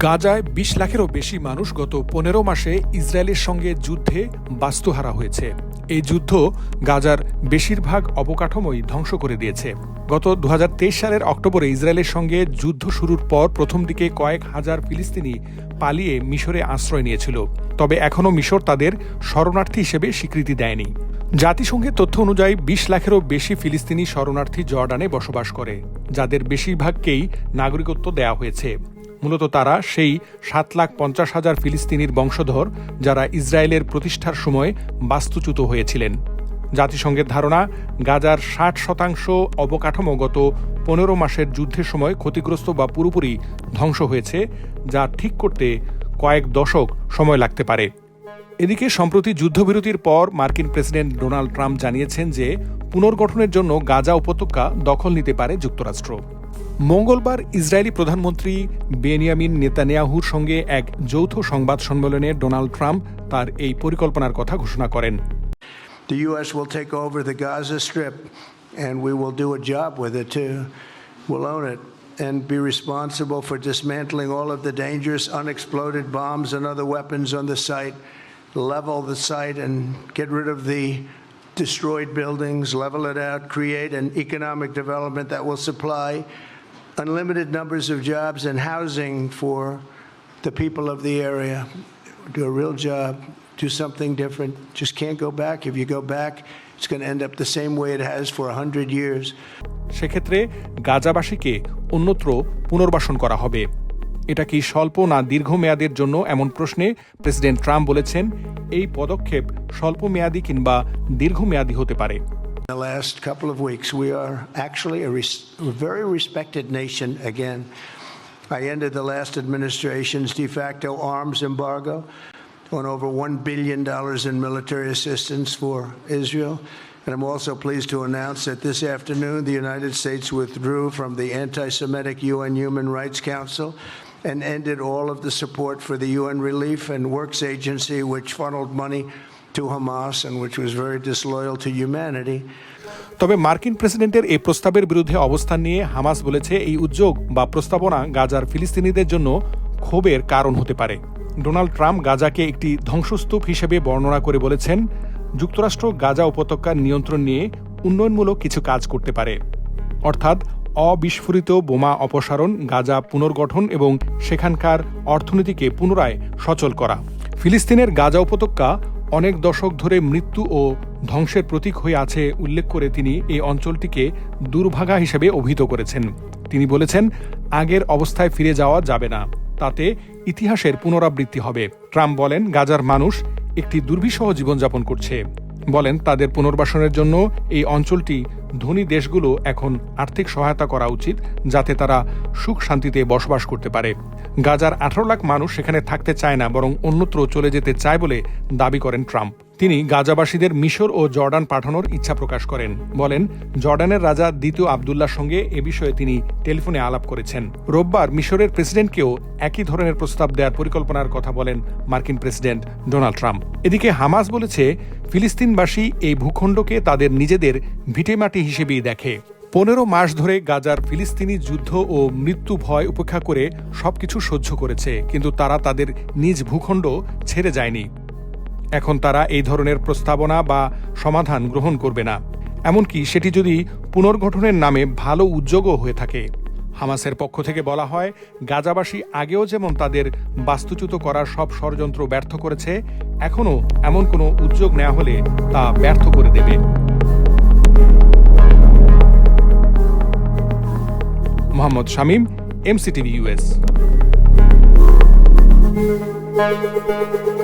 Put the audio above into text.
গাজায় বিশ লাখেরও বেশি মানুষ গত পনেরো মাসে ইসরায়েলের সঙ্গে যুদ্ধে বাস্তুহারা হয়েছে। এই যুদ্ধ গাজার বেশিরভাগ অবকাঠামোই ধ্বংস করে দিয়েছে। গত দু হাজার তেইশ সালের অক্টোবরে ইসরায়েলের সঙ্গে যুদ্ধ শুরুর পর প্রথম দিকে কয়েক হাজার ফিলিস্তিনি পালিয়ে মিশরে আশ্রয় নিয়েছিল। তবে এখনও মিশর তাদের শরণার্থী হিসেবে স্বীকৃতি দেয়নি। জাতিসংঘের তথ্য অনুযায়ী বিশ লাখেরও বেশি ফিলিস্তিনি শরণার্থী জর্ডানে বসবাস করে, যাদের বেশিরভাগকেই নাগরিকত্ব দেওয়া হয়েছে। মূলত তারা সেই সাত লাখ পঞ্চাশ হাজার ফিলিস্তিনির বংশধর যারা ইসরায়েলের প্রতিষ্ঠার সময় বাস্তুচ্যুত হয়েছিলেন। জাতিসংঘের ধারণা, গাজার ষাট শতাংশ অবকাঠামো গত পনেরো মাসের যুদ্ধের সময় ক্ষতিগ্রস্ত বা পুরোপুরি ধ্বংস হয়েছে, যা ঠিক করতে কয়েক দশক সময় লাগতে পারে। এদিকে সম্প্রতি যুদ্ধবিরতির পর মার্কিন প্রেসিডেন্ট ডোনাল্ড ট্রাম্প জানিয়েছেন যে পুনর্গঠনের জন্য গাজা উপত্যকা দখল নিতে পারে যুক্তরাষ্ট্র। মঙ্গলবার ইসরায়েলি প্রধানমন্ত্রী বেনিয়ামিন নেতানিয়াহুর সঙ্গে এক যৌথ সংবাদ সম্মেলনে ডোনাল্ড ট্রাম্প তার এই পরিকল্পনার কথা ঘোষণা করেন The U.S. will take over the Gaza Strip, and we will do a job with it too. Own it and be responsible for dismantling all of the dangerous unexploded bombs and other weapons on the site, level the site, and get rid of the destroyed buildings, level it out, create an economic development that will supply unlimited numbers of jobs and housing for the people of the area. Do a real job do something different. Just can't go back. If you go back, it's going to end up the same way it has for 100 years. সেক্ষেত্রে গাজাবাসীকে অন্যত্র পুনর্বাসন করা হবে এটা কি স্বল্প না দীর্ঘমেয়াদের জন্য এমন প্রশ্নে প্রেসিডেন্ট ট্রাম্প বলেছেন এই পদক্ষেপ স্বল্প মেয়াদী কিংবা দীর্ঘমেয়াদী হতে পারে the last couple of weeks, we are actually a, res- very respected nation again. I ended the last administration's de facto arms embargo on over $1 billion in military assistance for Israel. And I'm also pleased to announce that this afternoon the United States withdrew from the anti Semitic UN Human Rights Council and ended all of the support for the UN Relief and Works Agency, which funneled money to Hamas and which was very disloyal to humanity. তবে মার্কিন প্রেসিডেন্টের এই প্রস্তাবের বিরুদ্ধে অবস্থান নিয়ে Hamas বলেছে এই উদ্যোগ বা প্রস্তাবনা গাজার ফিলিস্তিনিদের জন্য ক্ষোভের কারণ হতে পারে ডোনাল্ড ট্রাম্প গাজাকে একটি ধ্বংসস্তূপ হিসেবে বর্ণনা করে বলেছেন যুক্তরাষ্ট্র গাজা উপত্যকার নিয়ন্ত্রণ নিয়ে উন্নয়নমূলক কিছু কাজ করতে পারে অর্থাৎ অবিস্ফোরিত বোমা অপসারণ, গাজা পুনর্গঠন এবং সেখানকার অর্থনীতিকে পুনরায় সচল করা। ফিলিস্তিনের গাজা উপত্যকা অনেক দশক ধরে মৃত্যু ও ধ্বংসের প্রতীক হয়ে আছে উল্লেখ করে তিনি এই অঞ্চলটিকে দুর্ভাগা হিসেবে অভিহিত করেছেন। তিনি বলেছেন, আগের অবস্থায় ফিরে যাওয়া যাবে না। তাতে ইতিহাসের পুনরাবৃত্তি হবে। ট্রাম্প বলেন, গাজার মানুষ একটি দুর্বিষহ জীবনযাপন করছে। বলেন, তাদের পুনর্বাসনের জন্য এই অঞ্চলটি ধনী দেশগুলো এখন আর্থিক সহায়তা করা উচিত যাতে তারা সুখ শান্তিতে বসবাস করতে পারে। গাজার আঠারো লাখ মানুষ সেখানে থাকতে চায় না, বরং অন্যত্র চলে যেতে চায় বলে দাবি করেন ট্রাম্প। তিনি গাজাবাসীদের মিশর ও জর্ডান পাঠানোর ইচ্ছা প্রকাশ করেন। বলেন, জর্ডানের রাজা দ্বিতীয় আবদুল্লার সঙ্গে এ বিষয়ে তিনি টেলিফোনে আলাপ করেছেন। রোববার মিশরের প্রেসিডেন্টকেও একই ধরনের প্রস্তাব দেওয়ার পরিকল্পনার কথা বলেন মার্কিন প্রেসিডেন্ট ডোনাল্ড ট্রাম্প। এদিকে হামাস বলেছে, ফিলিস্তিনবাসী এই ভূখণ্ডকে তাদের নিজেদের ভিটেমাটি হিসেবেই দেখে। পনেরো মাস ধরে গাজার ফিলিস্তিনি যুদ্ধ ও মৃত্যু ভয় উপেক্ষা করে সবকিছু সহ্য করেছে, কিন্তু তারা তাদের নিজ ভূখণ্ড ছেড়ে যায়নি। এখন তারা এই ধরনের প্রস্তাবনা বা সমাধান গ্রহণ করবে না। এমনকি সেটি যদি পুনর্গঠনের নামে ভালো উদ্যোগও হয়ে থাকে। হামাসের পক্ষ থেকে বলা হয়, গাজাবাসী আগেও যেমন তাদের বাস্তুচ্যুত করার সব ষড়যন্ত্র ব্যর্থ করেছে, এখনও এমন কোনো উদ্যোগ নেওয়া হলে তা ব্যর্থ করে দেবে। Mohammad Shamim, MCTV US